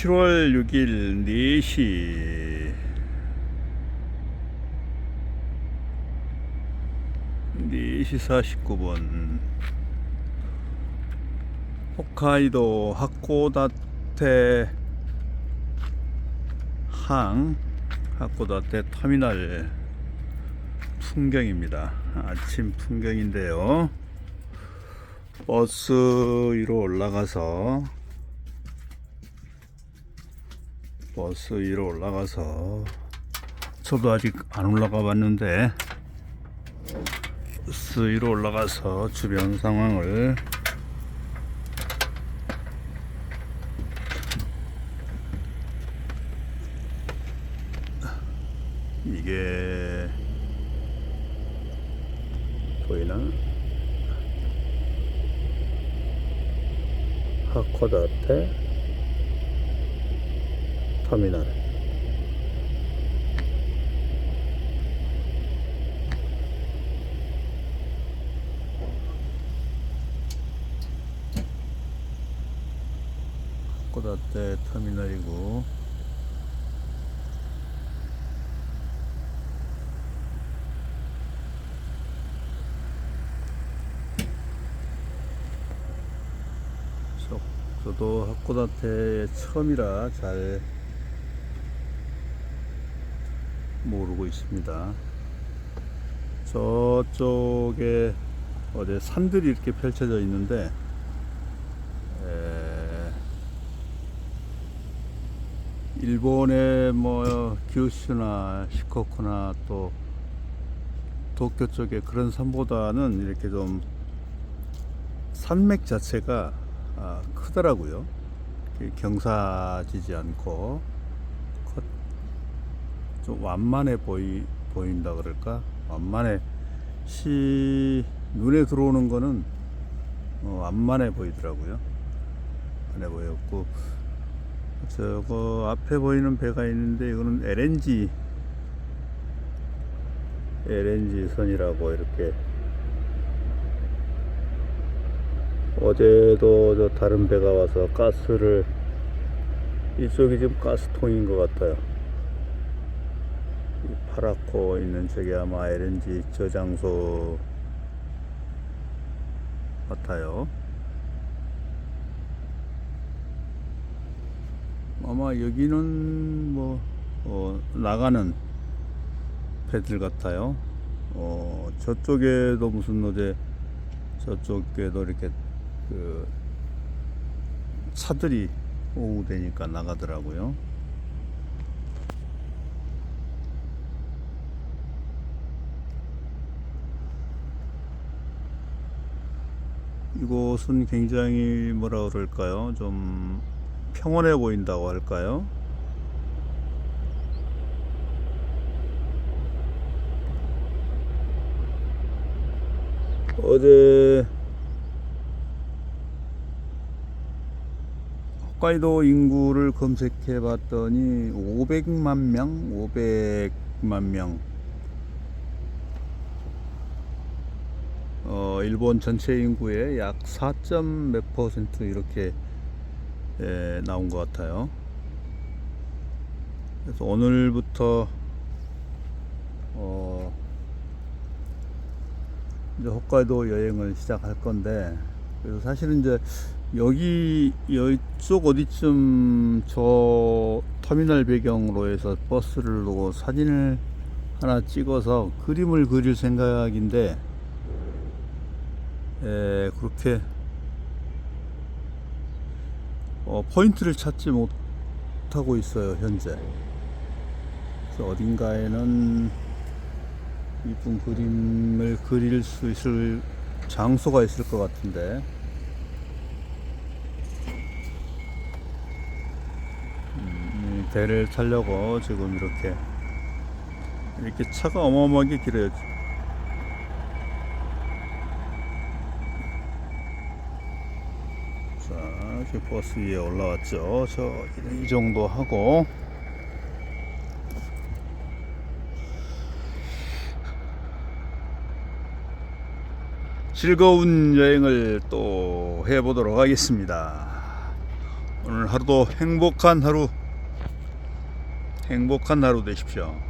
7월 6일 4시 4시 49분 홋카이도 하코다테 항 하코다테 터미널 풍경입니다. 아침 풍경인데요. 버스 위로 올라가서 버스 위로 올라가서 저도 아직 안 올라가 봤는데 버스 위로 올라가서 주변 상황을 이게 보이나? 하코다테 터미널. 하코다테 터미널이고. 저, 저도 하코다테 처음이라 잘 모르고 있습니다. 저쪽에 어디 산들이 이렇게 펼쳐져 있는데 에, 일본의 뭐 규슈나 시코쿠나 또 도쿄 쪽에 그런 산보다는 이렇게 좀 산맥 자체가 아, 크더라고요. 경사지지 않고 커- 좀 완만해 보이 보인다 그럴까? 완만해 시 눈에 들어오는 거는 어, 완만해 보이더라고요. 안해 보였고 저거 앞에 보이는 배가 있는데 이거는 LNG LNG 선이라고 이렇게 어제도 저 다른 배가 와서 가스를 이쪽이 지금 가스통인 것 같아요. 이 파랗고 있는 저게 아마 LNG 저장소 같아요. 아마 여기는 뭐 어, 나가는 배들 같아요. 어, 저쪽에도 무슨 어제 저쪽에도 이렇게 그 차들이 오후 되니까 나가더라고요. 이곳은 굉장히 뭐라 그럴까요? 좀 평온해 보인다고 할까요? 어제 홋카이도 인구를 검색해 봤더니 500만 명, 500만 명. 어, 일본 전체 인구의 약 4. 몇 퍼센트 이렇게 에, 나온 것 같아요. 그래서 오늘부터 어, 이제 홋카이도 여행을 시작할 건데 그래서 사실은 이제 여기 이쪽 어디쯤 저 터미널 배경으로 해서 버스를 놓고 사진을 하나 찍어서 그림을 그릴 생각인데 에, 그렇게 어, 포인트를 찾지 못하고 있어요 현재 그래서 어딘가에는 이쁜 그림을 그릴 수 있을 장소가 있을 것 같은데 음, 이 배를 타려고 지금 이렇게 이렇게 차가 어마어마하게 길어요. 자, 이렇게 버스 위에 올라왔죠. 저 이 정도 하고 즐거운 여행을 또 해보도록 하겠습니다. 오늘 하루도 행복한 하루 행복한 하루 되십시오.